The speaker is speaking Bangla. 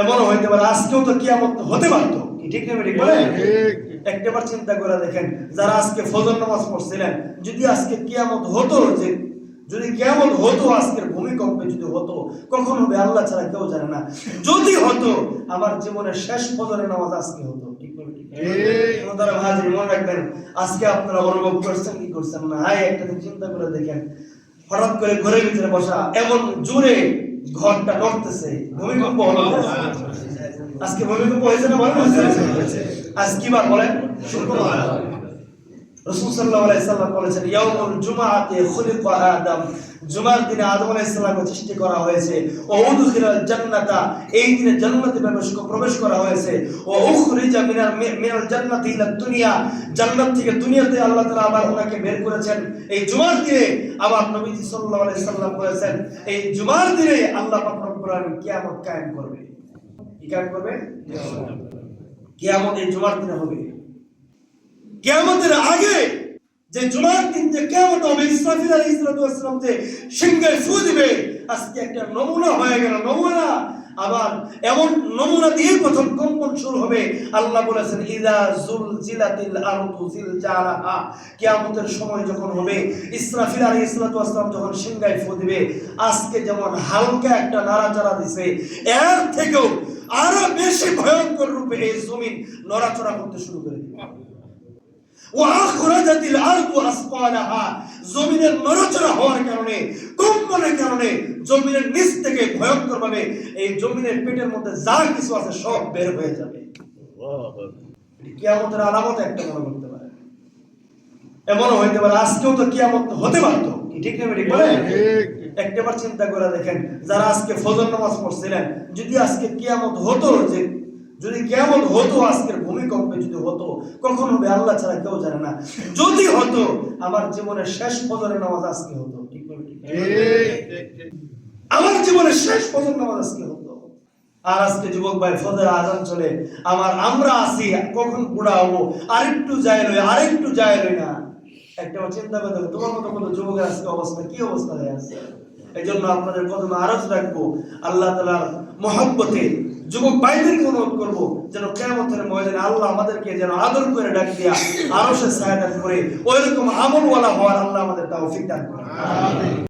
এমনও হইতে পারে আজকেও তো কিয়ামত হতে পারতো। ঠিক না ঠিক বলে একটাবার চিন্তা করে দেখেন যারা আজকে ফজর নামাজ পড়ছিলেন যদি আজকে কিয়ামত হতো যে যদি কেমন হতো আজকের ভূমিকম্পে যদি হতো কখন হবে আল্লাহ ছাড়া কেউ জানে না। যদি হতো আমার জীবনের শেষ ফজরের নামাজ আজকে হতো। মনে রাখবেন আজকে আপনারা অনুভব করছেন কি করছেন না? হাই একটা চিন্তা করে দেখেন হঠাৎ করে ঘরের ভিতরে বসা এমন জোরে ঘরটা নড়তেছে ভূমিকম্প হলো। আজকে ভূমিকম্প হয়েছে না? আজ কি বার বলেন? শুক্রবার। রাসূল সাল্লাল্লাহু আলাইহি সাল্লাম বলেছেন জুমআতে খুলিকা আদম। জুমার দিনে আদম আলাইহিস সালামকে সৃষ্টি করা হয়েছে। ও উদখিলাল জান্নাতা। এই দিনে জান্নাতে প্রবেশ প্রবেশ করা হয়েছে। ও উখরিজা মিনাল মিনাল জান্নাতি ইলা দুনিয়া। জান্নাত থেকে দুনিয়াতে আল্লাহ তাআলা আবার ওনাকে বের করেছেন। এই জুমার দিনে আবার নবীজি সাল্লাল্লাহু আলাইহি সাল্লাম বলেছেন এই জুমার দিনে আল্লাহ পাক রব্বুল আলামিন কিয়ামত কায়েম করবে। কি কায়েম করবে? কিয়ামত এই জুমার দিনে হবে। কেয়ামতের আগে যে জুমার দিন যে কেয়ামত হবে, ইসরাফিল আলাইহিস সালাতু যে সিংহে ফু দিবে, আজকে একটা নমুনা হয়ে গেল, নমুনা। আবার এমন নমুনা দিয়ে প্রথম কম্পন শুরু হবে। আল্লাহ বলেছেন, ইদা জুলজিলাতিল আরদু জিলজালাহা। কিয়ামতের সময় যখন হবে, ইসরাফিল আলাইহিস সালাতু ওয়াসসালাম যখন সিংহায় ফু দিবে, আজকে যেমন হালকা একটা নাড়াচাড়া দিছে, এর থেকেও আরও বেশি ভয়ঙ্কর রূপে এই জমিন নড়াচড়া করতে শুরু করে দিবে। জমিনের নড়াচড়া হওয়ার কারণে কম্পনের কারণে জমিনের নিচ থেকে ভয়ঙ্কর ভাবে এই জমিনের পেটের মধ্যে যা কিছু আছে সব বের হয়ে যাবে। কিয়ামতের আলামত একটা মনে করতে পারে। এমনও হইতে পারে আজকেও তো কিয়ামত হতে পারতো। ঠিক না ঠিক বলে একটাবার চিন্তা করে দেখেন যারা আজকে ফজর নামাজ পড়ছিলেন যদি আজকে কিয়ামত হতো যে যদি কেমন হতো আজকের ভূমিকম্পে যদি হতো, কখন হবে আল্লাহ ছাড়া কেউ জানে না। যদি হতো, আমার জীবনের শেষ ফজরের নামাজ আজকে হতো। ঠিক? আমার জীবনের শেষ ফজর নামাজ আজকে হতো। আর আজকে যুবক ভাই ফজর আজান চলে। আমার, আমরা আছি, কখন বুড়া হব? আরেকটু যায় লই, আরেকটু যায় লই না। একটা চিন্তা করে তোমার মতো কত যুবকের আজকে অবস্থা, কি অবস্থা হয়ে আছে? এই জন্য আপনাদের কদমে আরজ রাখব। আল্লাহ তালার মহব্বতে যুবক ভাইদেরকে অনুরোধ করব, যেন কেমতের ময়দানে আল্লাহ আমাদেরকে যেন আদর করে ডাক দিয়া আরও সে সহায়তা করে ওইরকম আমলওয়ালা হওয়ার আল্লাহ আমাদের তাও দান করে